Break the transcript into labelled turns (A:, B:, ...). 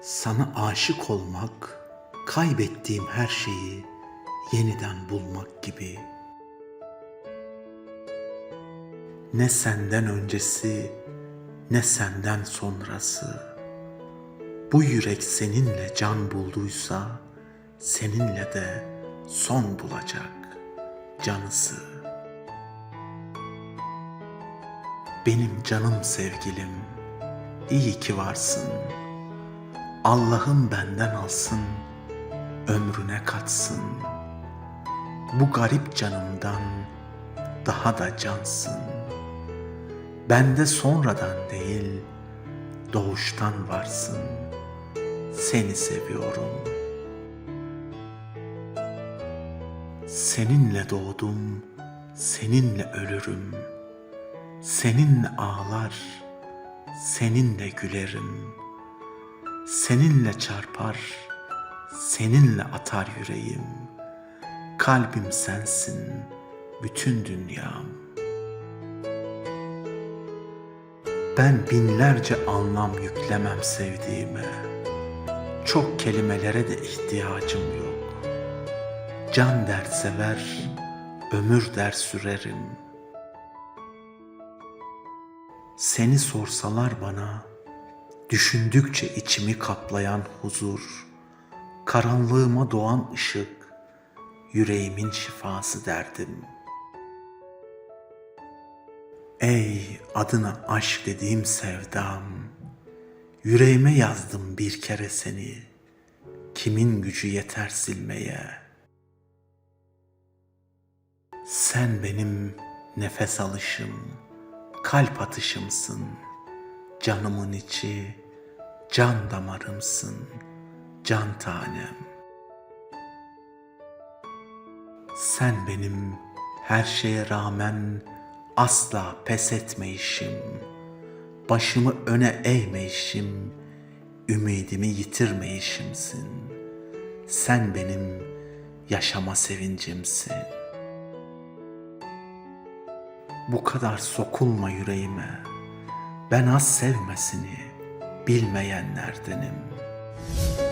A: Sana aşık olmak, kaybettiğim her şeyi yeniden bulmak gibi. Ne senden öncesi, ne senden sonrası. Bu yürek seninle can bulduysa, seninle de son bulacak canısı. Benim canım sevgilim, iyi ki varsın. Allah'ım benden alsın, ömrüne katsın. Bu garip canımdan daha da cansın. Bende sonradan değil, doğuştan varsın. Seni seviyorum. Seninle doğdum, seninle ölürüm. Seninle ağlar, seninle gülerim. Seninle çarpar, seninle atar yüreğim. Kalbim sensin, bütün dünyam. Ben binlerce anlam yüklemem sevdiğime. Çok kelimelere de ihtiyacım yok. Can der sever, ömür der sürerim. Seni sorsalar bana, düşündükçe içimi kaplayan huzur, karanlığıma doğan ışık, yüreğimin şifası derdim. Ey adına aşk dediğim sevdam, yüreğime yazdım bir kere seni, kimin gücü yeter silmeye.'' Sen benim nefes alışım, kalp atışımsın. Canımın içi, can damarımsın, can tanem. Sen benim her şeye rağmen asla pes etmeyişim, başımı öne eğmeyişim, ümidimi yitirmeyişimsin. Sen benim yaşama sevincimsin. Bu kadar sokulma yüreğime ben az sevmesini bilmeyenlerdenim.''